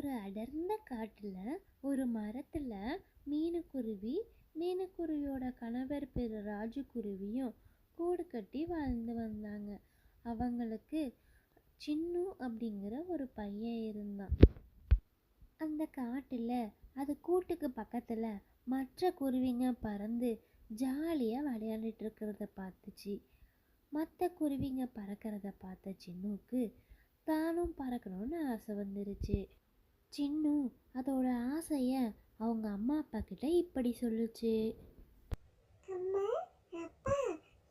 ஒரு அடர்ந்த காட்டில் ஒரு மரத்தில் மீனுக்குருவி மீனுக்குருவியோட கணவர் பேரு ராஜுக்குருவியும் கூடு கட்டி வாழ்ந்து வந்தாங்க. அவங்களுக்கு சின்னு அப்படிங்கிற ஒரு பையன் இருந்தான். அந்த காட்டில் அது கூட்டுக்கு பக்கத்தில் மற்ற குருவிங்க பறந்து ஜாலியாக விளையாண்டுட்டு இருக்கிறத பார்த்துச்சு. மற்ற குருவிங்க பறக்கிறத பார்த்த சின்னுக்கு தானும் பறக்கணும்னு ஆசை வந்துருச்சு. சின்னு அதோட ஆசையை அவங்க அம்மா அப்பா கிட்ட இப்படி சொல்லுச்சு. அம்மா அப்பா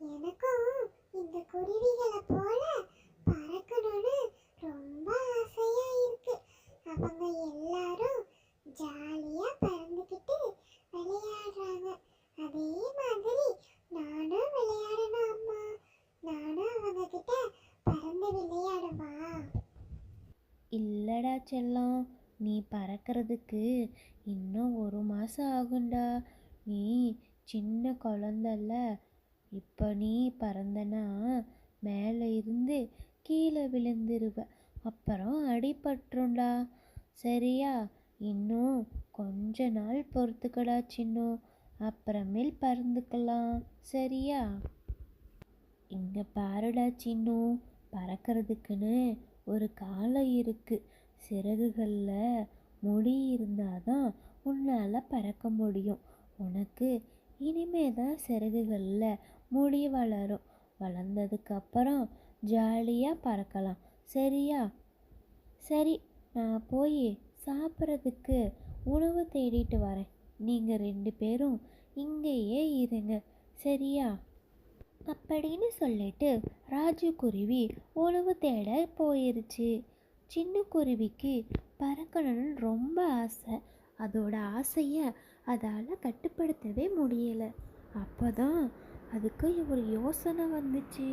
எனக்கும் இந்த குருவிகளை போல பறக்கணும்னு ரொம்ப ஆசையா இருக்கு. அவங்க எல்லாரும் ஜாலியா பறந்துக்கிட்டு விளையாடுறாங்க. அதே மாதிரி நானும் விளையாடணும் அம்மா. நானும் அவங்க கிட்ட பறந்து விளையாடவா? இல்லடா செல்லம் நீ பறக்கிறதுக்கு இன்னும் ஒரு மாதம் ஆகும்டா. நீ சின்ன குழந்தல்ல. இப்போ நீ பறந்தனா மேலே இருந்து கீழே விழுந்துருவ. அப்புறம் அடிபட்டுருண்டா சரியா? இன்னும் கொஞ்ச நாள் பொறுத்துக்கடா சின்னும் அப்புறமேல் பறந்துக்கலாம். சரியா? இங்கே பாருடா சின்னும் பறக்கிறதுக்குன்னு ஒரு காலம் இருக்குது சிறகுகளில் முடி இருந்தால் தான் உன்னால் பறக்க முடியும். உனக்கு இனிமே தான் சிறகுகளில் முடி வளரும். வளர்ந்ததுக்கப்புறம் ஜாலியாக பறக்கலாம். சரியா? சரி நான் போய் சாப்பிட்றதுக்கு உணவு தேடிட்டு வரேன். நீங்கள் ரெண்டு பேரும் இங்கேயே இருங்க. சரியா? அப்படின்னு சொல்லிட்டு ராஜு குருவி உணவு தேட போயிருச்சு. சின்ன குருவிக்கு பறக்கணும்னு ரொம்ப ஆசை. அதோட ஆசையை அதால் கட்டுப்படுத்தவே முடியலை. அப்போ தான் அதுக்கு ஒரு யோசனை வந்துச்சு.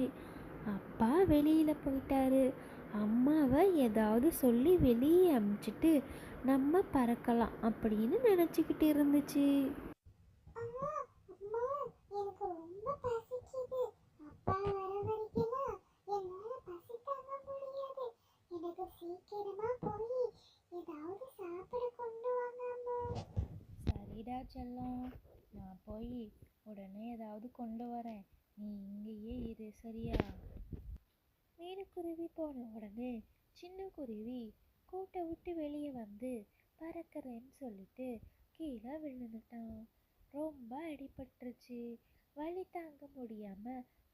அப்பா வெளியில் போயிட்டாரு. அம்மாவை ஏதாவது சொல்லி வெளியே அமுச்சிட்டு நம்ம பறக்கலாம் அப்படின்னு நினச்சிக்கிட்டு இருந்துச்சு. சீக்கிரமா போய் ஏதாவது சாப்பிட கொண்டு வாங்கம்மா சரிடா செல்லம் நான் போய் உடனே ஏதாவது கொண்டு வரேன் நீ இங்கேயே இரு சரியா மீனுக்குருவி போன உடனே சின்ன குருவி கூட்டை விட்டு வெளியே வந்து பறக்கிறேன்னு சொல்லிட்டு கீழே விழுந்துட்டான் ரொம்ப அடிபட்டுருச்சு வலி தாங்க முடியாம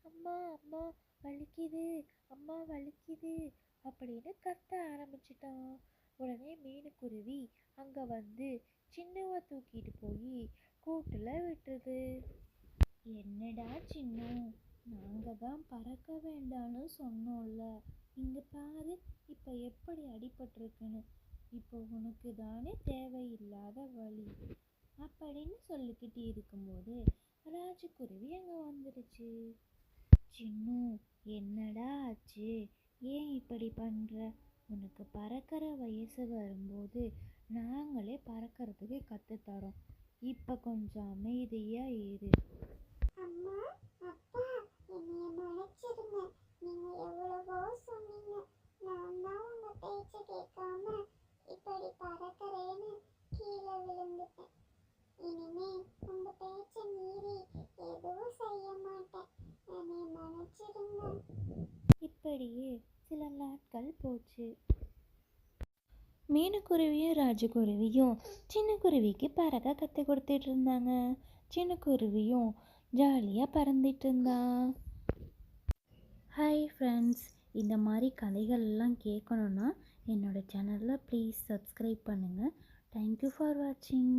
அம்மா அம்மா வலிக்குது அம்மா வலிக்குது அப்படின்னு கத்த ஆரம்பிச்சிட்டான். உடனே மீனுக்குருவி அங்கே வந்து சின்னவ தூக்கிட்டு போய் கூட்டில் விட்டுருது என்னடா சின்ன நாங்கள் தான் பறக்க வேண்டாம்னு சொன்னோம்ல. இங்கே பாரு இப்போ எப்படி அடிபட்டிருக்குன்னு. இப்போ உனக்கு தானே தேவையில்லாத வழி அப்படின்னு சொல்லிக்கிட்டு இருக்கும்போது ராஜகுருவி அங்கே வந்துடுச்சு சின்னு என்னடா ஆச்சு? ஏன் இப்படி பண்ற? உனக்கு பறக்கிற வயசு வரும்போது நாங்களே பறக்கிறதுக்கு கற்றுத்தரோம் இப்போ கொஞ்சம் அமைதியா இரு. அம்மா அப்பா என்னைய மன்னிச்சிடுங்க நீங்க எவ்வளவோ சொன்னீங்க நான் தான் உங்க பேச்ச கேட்காம இப்படி பறக்கிறேன்னு கீழே விழுந்துட்டேன் இனிமே உங்க பேச்ச மீறி எதுவும் செய்ய மாட்டேன் என்னைய மன்னிச்சிடுங்க இப்படியே சில நாட்கள் போச்சு. மீனுக்குருவியும் ராஜகுருவியும் சின்னக்குருவிக்கு பறக்க கற்றுக் கொடுத்துட்டு இருந்தாங்க. சின்னக்குருவியும் ஜாலியாக பறந்துட்டு இருந்தா. ஹாய் ஃப்ரெண்ட்ஸ் இந்த மாதிரி கதைகள்லாம் கேட்கணுன்னா என்னோடய சேனலில் ப்ளீஸ் சப்ஸ்கிரைப் பண்ணுங்கள் தேங்க்யூ ஃபார் வாட்சிங்